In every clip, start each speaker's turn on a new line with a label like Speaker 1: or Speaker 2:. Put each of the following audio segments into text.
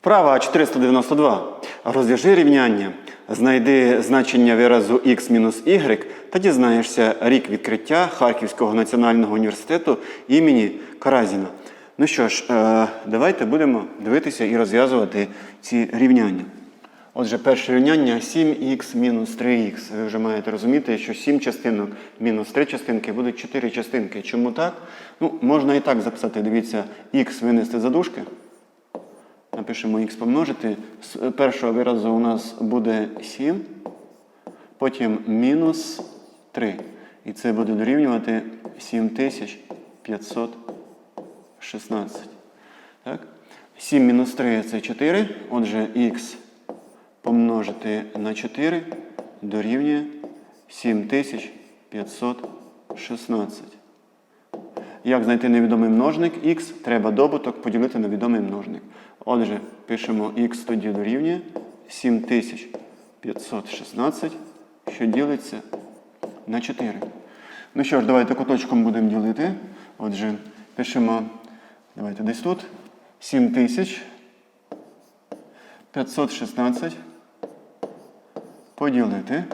Speaker 1: Вправа 492. Розв'яжи рівняння. Знайди значення виразу x мінус y та дізнаєшся рік відкриття Харківського національного університету імені Каразіна. Ну що ж, е, давайте будемо дивитися і розв'язувати ці рівняння. Отже, перше рівняння 7х мінус 3х. Ви вже маєте розуміти, що 7 частинок мінус 3 частинки будуть 4 частинки. Чому так? Ну, можна і так записати. Дивіться, х винести за дужки. Напишемо х помножити. З першого виразу у нас буде 7, потім мінус 3. І це буде дорівнювати 7516. Так? 7 мінус 3 це 4. Отже, х помножити на 4 дорівнює 7516. Як знайти невідомий множник х, треба добуток поділити на відомий множник. Отже, пишемо х тоді дорівнює 7516, що ділиться на 4. Ну що ж, давайте куточком будемо ділити. Отже, пишемо, давайте десь тут. 7516 поділити.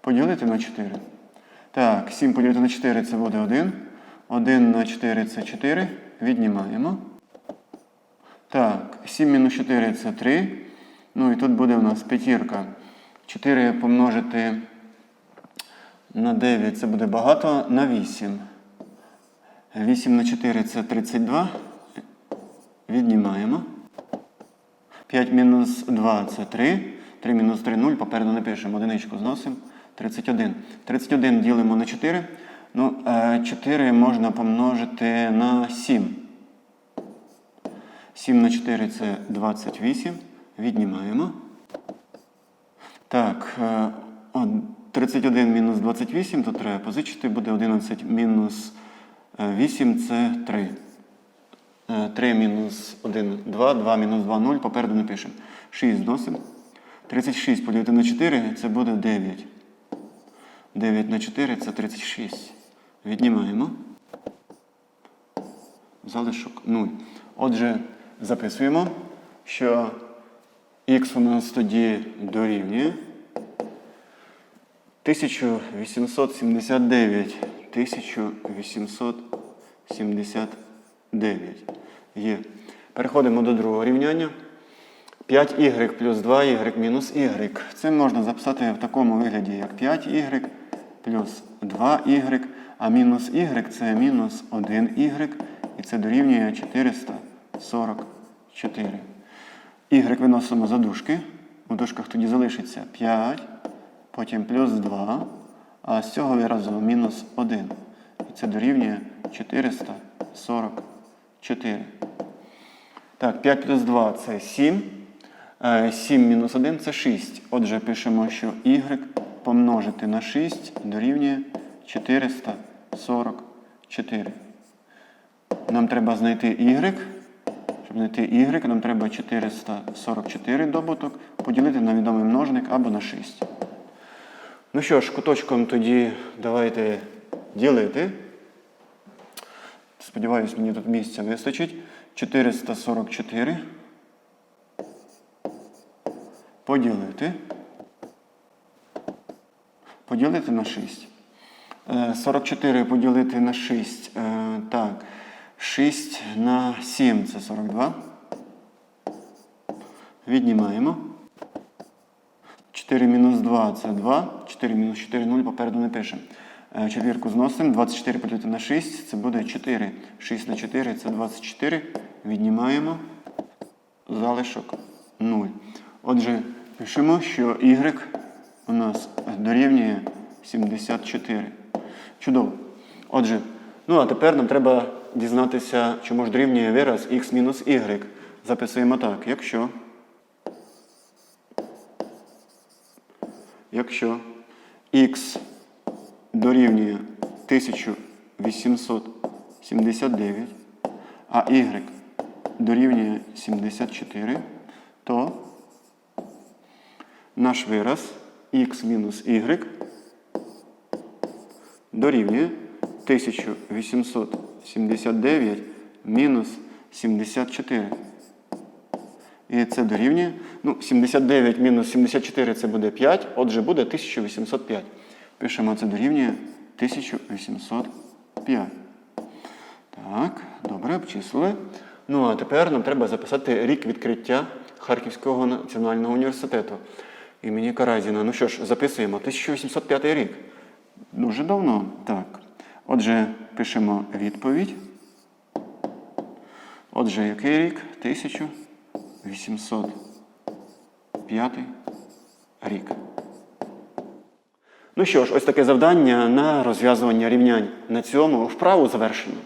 Speaker 1: Поділити на 4. Так, 7 поділити на 4 це буде 1. 1 на 4 це 4. Віднімаємо. Так, 7 мінус 4 це 3. Ну і тут буде у нас п'ятірка. 4 помножити на 9 це буде багато. На 8. 8 на 4 це 32. Віднімаємо. 5 мінус 2 це 3. 3 мінус 3 0. Попереду напишемо. Одиничку зносимо. 31. 31 ділимо на 4. Ну, 4 можна помножити на 7. 7 на 4 це 28. Віднімаємо. Так, е, 31 мінус 28, то треба позичити, буде 11 мінус е, 8 це 3. 3 мінус 1 2, 2 мінус 2 0, попереду не пишемо. 6 зносимо. 36 поділити на 4 це буде 9. 9 на 4 це 36. Віднімаємо. Залишок 0. Отже, записуємо, що х у нас тоді дорівнює 1879. 1879. Є. Переходимо до другого рівняння. 5y плюс 2y мінус y. Це можна записати в такому вигляді, як 5y плюс 2y, а мінус y це мінус 1y, і це дорівнює 444. Y виносимо за дужки. У дужках тоді залишиться 5, потім плюс 2, а з цього виразу мінус 1. І це дорівнює 444. Так, 5 плюс 2 це 7. 7 мінус 1 це 6. Отже, пишемо, що y помножити на 6 дорівнює 444. Нам треба знайти y. Щоб знайти y, нам треба 444 добуток поділити на відомий множник або на 6. Ну що ж, куточком тоді давайте ділити. Сподіваюсь, мені тут місця вистачить. 444 поділити. Поділити на 6. Е, 44 поділити на 6. Е, Так. 6 на 7 це 42. Віднімаємо. 4 мінус 2 це 2. 4 мінус 4 0 попереду не пишемо. Е, Четвірку зносимо. 24 поділити на 6 це буде 4. 6 на 4 це 24. Віднімаємо. Залишок 0. Отже, пишемо, що y у нас дорівнює 74. Чудово. Отже, ну а тепер нам треба дізнатися, чому ж дорівнює вираз x мінус y. Записуємо так. Якщо. Якщо x дорівнює 1879, а y дорівнює 74, то наш вираз x мінус y дорівнює 1879 мінус 74. І це дорівнює. Ну, 79 мінус 74 це буде 5, отже, буде 1805. Пишемо, це дорівнює 1805. Так, добре, обчислили. Ну, а тепер нам треба записати рік відкриття Харківського національного університету імені Каразіна. Ну що ж, записуємо 1805 рік. Дуже давно. Так. Отже, пишемо відповідь. Отже, який рік? 1805 рік. Ну що ж, ось таке завдання на розв'язування рівнянь. На цьому вправу завершено.